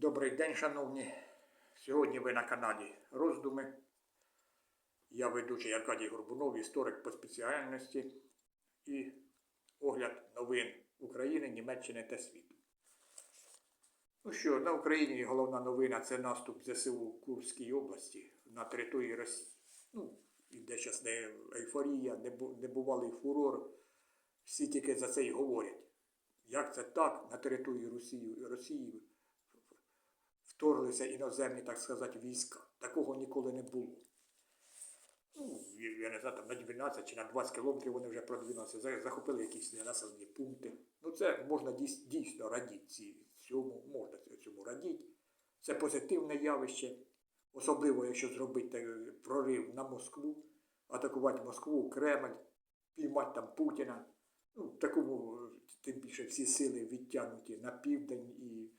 Добрий день, шановні. Сьогодні ви на каналі Роздуми. Я ведучий Аркадій Горбунов, історик по спеціальності і огляд новин України, Німеччини та світу. Ну що, на Україні головна новина це наступ ЗСУ Курській області на території Росії. Ну, іде зараз не ейфорія, не бу- небувалий фурор. Всі тільки за це й говорять. Як це так на території Росії, Росії вторглися іноземні, так сказати, війська. Такого ніколи не було. Ну, я не знаю, там на 12 чи на 20 кілометрів вони вже продвинулися, захопили якісь населені пункти. Ну, це можна дійсно радіти цьому, можна цьому радіти. Це позитивне явище, особливо якщо зробити е, прорив на Москву, атакувати Москву, Кремль, піймати там Путіна. Ну, такому е, тим більше всі сили відтягнуті на південь і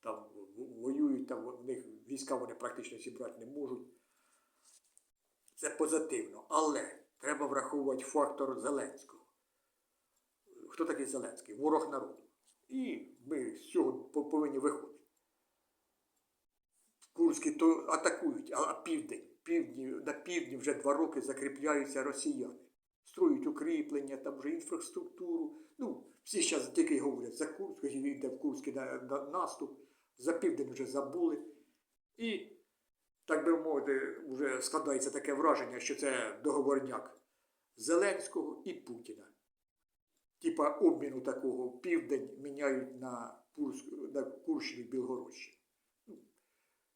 там воюють, там в них війська вони практично зібрати не можуть. Це позитивно. Але треба враховувати фактор Зеленського. Хто такий Зеленський? Ворог народу. І ми з цього повинні виходити. Курські то атакують, а південь, півдні, на півдні вже два роки закріпляються росіяни. Строють укріплення, там вже інфраструктуру. Ну, всі зараз тільки говорять за Курськ, йде в Курський на, на наступ, за південь вже забули. І, так би мовити, вже складається таке враження, що це договорняк Зеленського і Путіна. Типа обміну такого південь міняють на, Курськ, на Курщину і. Ну,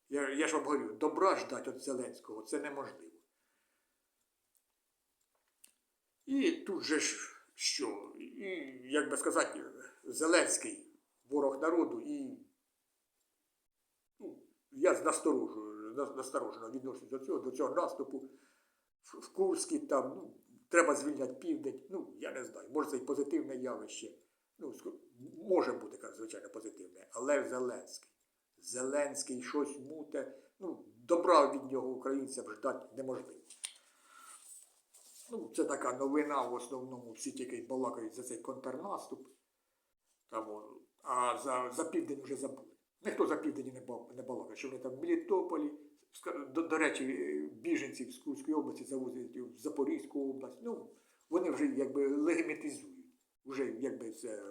Я, я ж вам говорю, добра ждати від Зеленського це неможливо. І тут же ж що? І, як би сказати, Зеленський ворог народу, і я насторожено відношусь до цього, до цього наступу в, в Курській там, ну, треба звільняти південь. Ну, я не знаю, може це і позитивне явище. Ну, може бути, звичайно, позитивне, але Зеленський. Зеленський щось муте. Ну, добра від нього українцям ждати неможливо. Ну, це така новина, в основному всі тільки балакають за цей контрнаступ. Там, а за, за південь вже забули. Ніхто за південь не, балакає, що вони там в Мелітополі, до, до речі, е, біженців з Курської області завозять в Запорізьку область. Ну, вони вже якби легімітизують. Вже якби це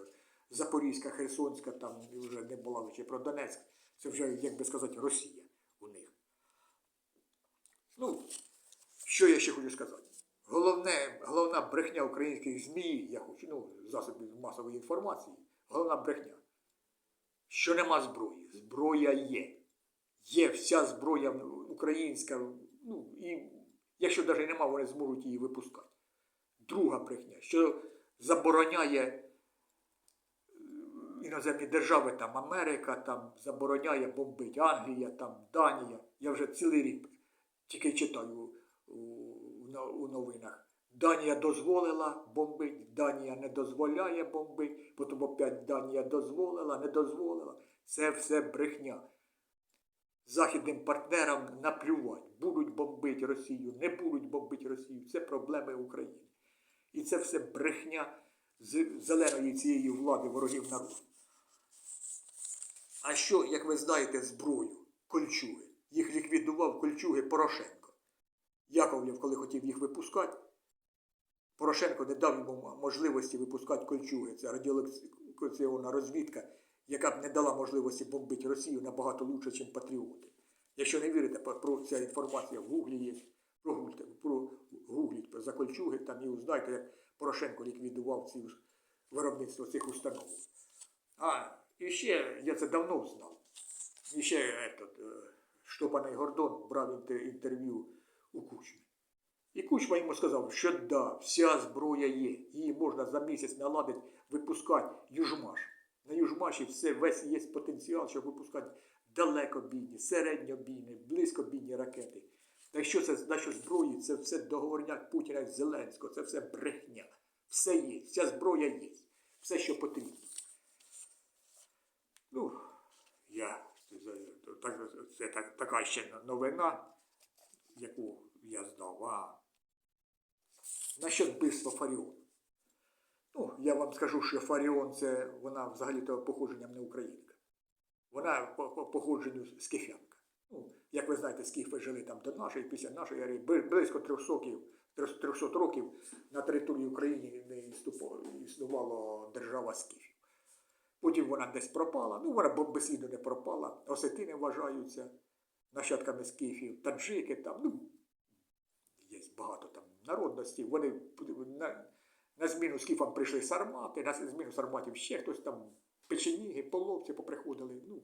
Запорізька, Херсонська, там вже не балакаючи про Донецьк. Це вже, як би сказати, Росія у них. Ну, що я ще хочу сказати? Головне, головна брехня українських ЗМІ, я хочу, ну, засобів масової інформації, головна брехня, що нема зброї. Зброя є. Є вся зброя українська, ну, і якщо навіть нема, вони зможуть її випускати. Друга брехня, що забороняє е, іноземні держави, там Америка, там забороняє бомбить Англія, там Данія. Я вже цілий рік тільки читаю у, у- у новинах. Данія дозволила бомбити, Данія не дозволяє бомбити, потім опять Данія дозволила, не дозволила. Це все брехня. Західним партнерам наплювати, будуть бомбити Росію, не будуть бомбити Росію. Це проблеми України. І це все брехня зеленої цієї влади ворогів народу. А що, як ви знаєте, зброю, кольчуги? Їх ліквідував кольчуги Порошенко. Яковлєв, коли хотів їх випускати, Порошенко не дав йому можливості випускати кольчуги. Це радіолокаційна розвідка, яка б не дала можливості бомбити Росію набагато лучше, ніж патріоти. Якщо не вірите, про- ця інформація в Гуглі є. Прогуглите, про гугліть за кольчуги, там і узнаєте, як Порошенко ліквідував ці виробництво цих установ. А, і ще я це давно знав. І ще этот, е, Штопаний Гордон брав інтерв'ю у Кучмі. І Кучма йому сказав, що да, вся зброя є, її можна за місяць наладити, випускати Южмаш. На Южмаші все, весь є потенціал, щоб випускати далекобійні, середньобійні, близькобійні ракети. Так що це на зброї, це все договорняк Путіна і Зеленського, це все брехня. Все є, вся зброя є, все, що потрібно. Ну, я це, так, це так, така ще новина, яку я знав. А насчет вбивства Фаріону. Ну, я вам скажу, що Фаріон це вона взагалі-то походженням не українка. Вона по, по походженню скіфянка. Ну, як ви знаєте, скіфи жили там до нашої, після нашої ери, близько 300 років, 300 років на території України не існувала держава скіфів. Потім вона десь пропала, ну вона безслідно не пропала. Осетини вважаються нащадками скіфів, таджики там, ну, є багато там народностей. Вони на, на зміну скіфам прийшли сармати, на зміну сарматів ще хтось там, печеніги, половці поприходили. Ну,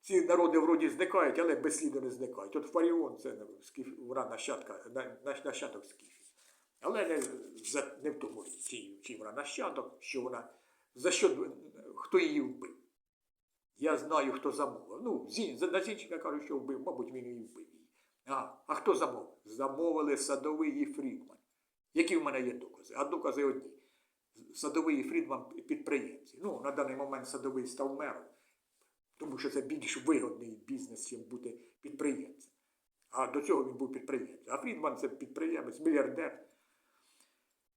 ці народи вроді зникають, але безслідно не зникають. От Фаріон це скіф, вона нащадка, на, на- нащадок скіфів. Але не, за, не в тому, чий вона нащадок, що вона, за що, хто її вбив. Я знаю, хто замовив. Ну, за- на Зінчика кажуть, що вбив, мабуть, він і вбив її. А, а хто замовив? Замовили садовий і Фрідман. Які в мене є докази? А докази одні. Садовий і Фрідман підприємці. Ну, на даний момент садовий став мером, тому що це більш вигодний бізнес, ніж бути підприємцем. А до цього він був підприємцем. А Фрідман це підприємець, мільярдер.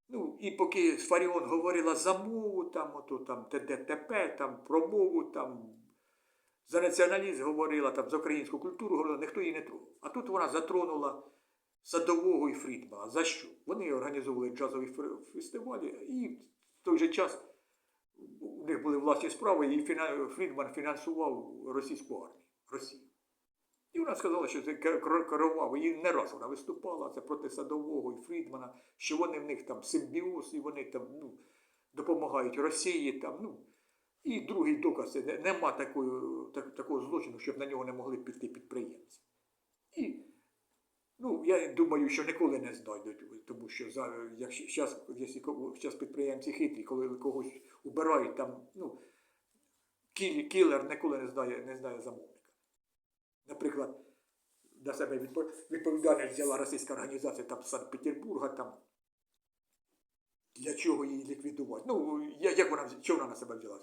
Ну, і поки Фаріон говорила за мову, там, ото, там, ТДТП, там, про мову, там, за націоналізм говорила, там, за українську культуру говорила, ніхто її не тронув. А тут вона затронула Садового і Фрідмана. За що? Вони організовували джазові фестивалі, і в той же час у них були власні справи, і Фрідман фінансував російську армію, Росію. І вона сказала, що це кер- кер- керував. І не раз вона виступала це проти Садового і Фрідмана, що вони в них там симбіоз, і вони там ну, допомагають Росії. Там, ну. І другий доказ нема такої, так, такого злочину, щоб на нього не могли піти підприємці. І ну, я думаю, що ніколи не знайдуть, тому що зараз, зараз підприємці хитрі, коли когось убирають, там, ну, кіл- кілер ніколи не знає, не знає замовника. Наприклад, на себе відпо- відповідальність взяла російська організація там Санкт-Петербурга, там, для чого її ліквідувати? Ну, як вона, чого вона на себе взяла?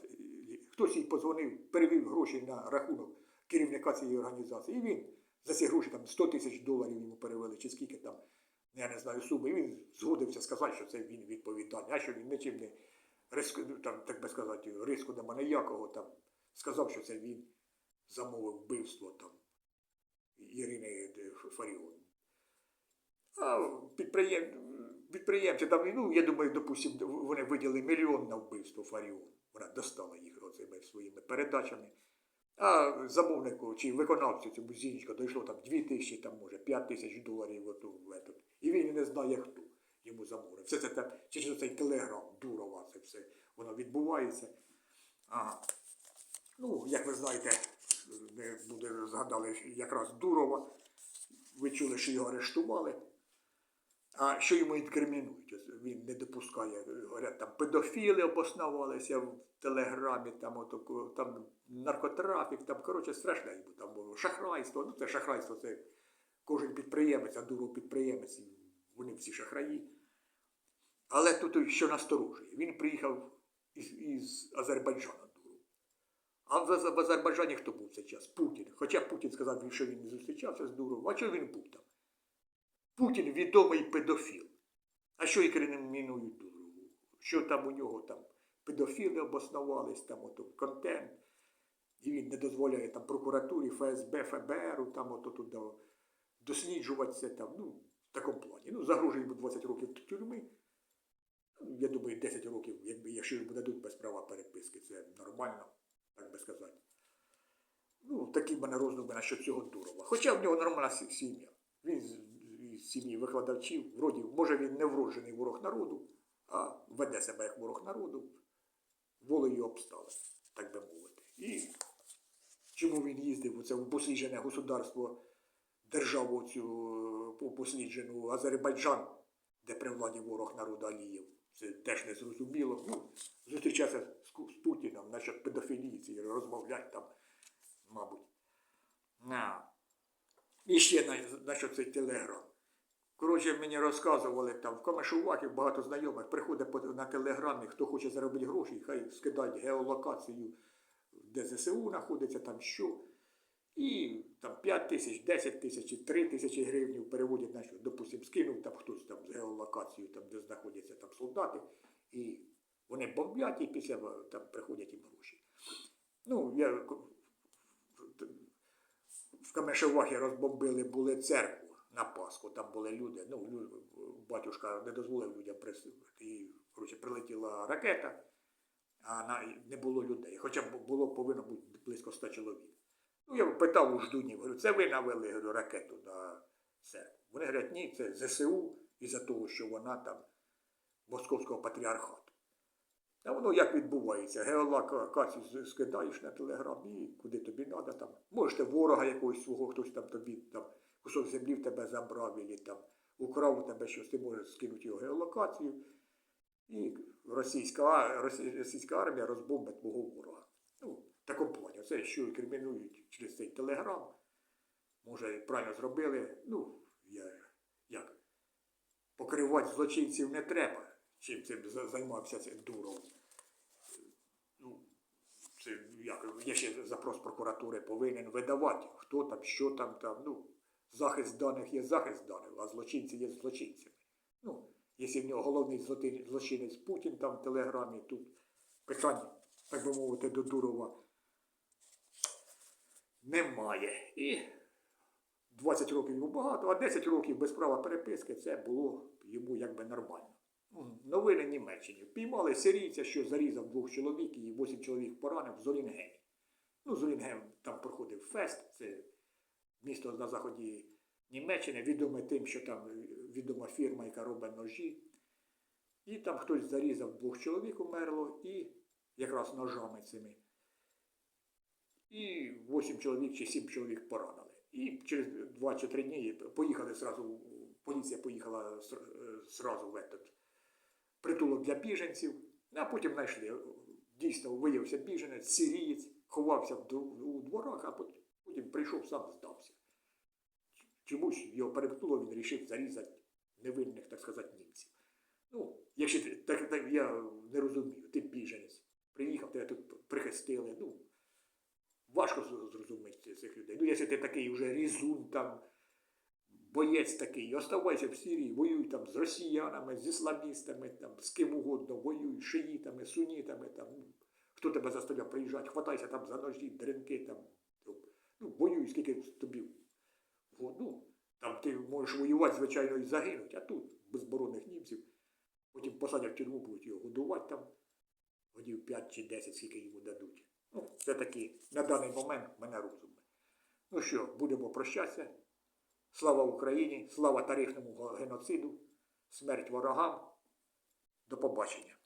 Хтось їй позвонив, перевів гроші на рахунок керівника цієї організації, і він за ці гроші там 100 тисяч доларів йому перевели, чи скільки там, я не знаю, суми, і він згодився сказати, що це він відповідальний, а що він нічим не риску, там, так би сказати, риску нема ніякого, там, сказав, що це він замовив вбивство там Ірини Фаріон. А підприєм... підприємці там, ну, я думаю, допустим, вони виділили мільйон на вбивство Фаріон. Вона достала їх оцими своїми передачами. А замовнику чи виконавцю цьому Зінчка дійшло там 2 тисячі, там, може, 5 тисяч доларів оту, этот. І він не знає, хто йому замовник. Все це там, через цей телеграм, дурова, це все воно відбувається. А, ну, як ви знаєте, буде згадали якраз Дурова. Ви чули, що його арештували. А що йому інкримінують? Він не допускає, говорять, там педофіли обоснувалися в телеграмі, там, отако, там наркотрафік, там, коротше, страшне йому там було. Шахрайство. Ну, це шахрайство, це кожен підприємець, а дуров підприємець, вони всі шахраї. Але тут що насторожує, він приїхав із, із Азербайджану. А в, Азербайджані хто був в цей час? Путін. Хоча Путін сказав, що він не зустрічався з Дуровим. А чого він був там? Путін відомий педофіл. А що і кримінують Дурову? Що там у нього там педофіли обоснувались, там ото контент. І він не дозволяє там прокуратурі, ФСБ, ФБР, там ото туди досліджуватися там, ну, в такому плані. Ну, загрожує йому 20 років тюрми. Я думаю, 10 років, якби якщо йому дадуть без права переписки, це нормально, так би сказати. Ну, такі в мене роздуми насчет цього Дурова. Хоча в нього нормальна сім'я. Він із сім'ї викладачів, вроді, може він не вроджений ворог народу, а веде себе як ворог народу, волею обставин, так би мовити. І чому він їздив у це посліджене государство, державу цю е, посліджену Азербайджан, де при владі ворог народу Алієв. Це теж не зрозуміло. Ну, зустрічатися з, з Путіном насчет педофілії, ці, там, мабуть. На. І ще на, насчет цей телеграм. Коротше, мені розказували там в Комишувакі багато знайомих приходить на телеграмі, хто хоче заробити гроші, хай скидають геолокацію, де ЗСУ знаходиться, там що. І там 5 тисяч, 10 тисяч, 3 тисячі гривень переводять на що. Допустим, скинув там хтось там з геолокацією, там, де знаходяться там солдати, і вони бомблять, і після там приходять їм гроші. Ну, я в Камешевахі розбомбили були церкву на Пасху, там були люди. Ну, батюшка не дозволив людям. І, коротше, прилетіла ракета, а на, не було людей. Хоча було повинно бути близько 100 чоловік. Ну, я питав у ждунів, говорю, це ви навели говорю, ракету на церкву. Вони говорять, ні, це ЗСУ із-за того, що вона там московського патріархату. Та воно як відбувається? Геолокацію скидаєш на телеграм і куди тобі треба там. Можете ворога якогось свого, хтось там тобі там кусок землі в тебе забрав, або там украв тебе щось, ти можеш скинути його геолокацію. І російська, російська армія розбомбить твого ворога. Ну, в такому. Це що і кримінують через цей телеграм. Може, правильно зробили. Ну, я як? Покривати злочинців не треба. Чим цим за- займався цей дуров. Ну, це як, є ще запрос прокуратури повинен видавати, хто там, що там, там. Ну, захист даних є захист даних, а злочинці є злочинцями. Ну, якщо в нього головний злочинець Путін там в телеграмі, тут питань, так би мовити, до Дурова немає. І 20 років йому багато, а 10 років без права переписки це було йому якби нормально. Ну, Новини Німеччині. Піймали сирійця, що зарізав двох чоловік і 8 чоловік поранив в Золінгемі. Ну, Золінгем там проходив фест, це місто на заході Німеччини, відоме тим, що там відома фірма, яка робить ножі. І там хтось зарізав двох чоловік умерло, і якраз ножами цими. І 8 чоловік чи 7 чоловік поранили. І через 2 чи 3 дні поїхали зразу, поліція поїхала ср- е, зразу в этот притулок для біженців, а потім знайшли. Дійсно виявився біженець, сирієць, ховався у дворах, а потім, прийшов сам здався. Чомусь його перемкнуло, він вирішив зарізати невинних, так сказати, німців. Ну, якщо ти, так, так я не розумію, ти біженець, приїхав, тебе тут прихистили. Ну, важко зрозуміти цих людей. Ну, якщо ти такий вже різун, там, боєць такий, оставайся в Сирії, воюй там з росіянами, з ісламістами, там, з ким угодно, воюй, шиїтами, сунітами, там, ну, хто тебе заставляв приїжджати, хватайся там за ножі, дринки, там, ну, воюй, скільки тобі. О, Ну, там ти можеш воювати, звичайно, і загинути, а тут безборонних німців. Потім посадять в тюрму, будуть його годувати там, годів 5 чи 10, скільки йому дадуть. Ну, це таки на даний момент мене розумне. Ну що, будемо прощатися. Слава Україні, слава тарифному геноциду, смерть ворогам. До побачення.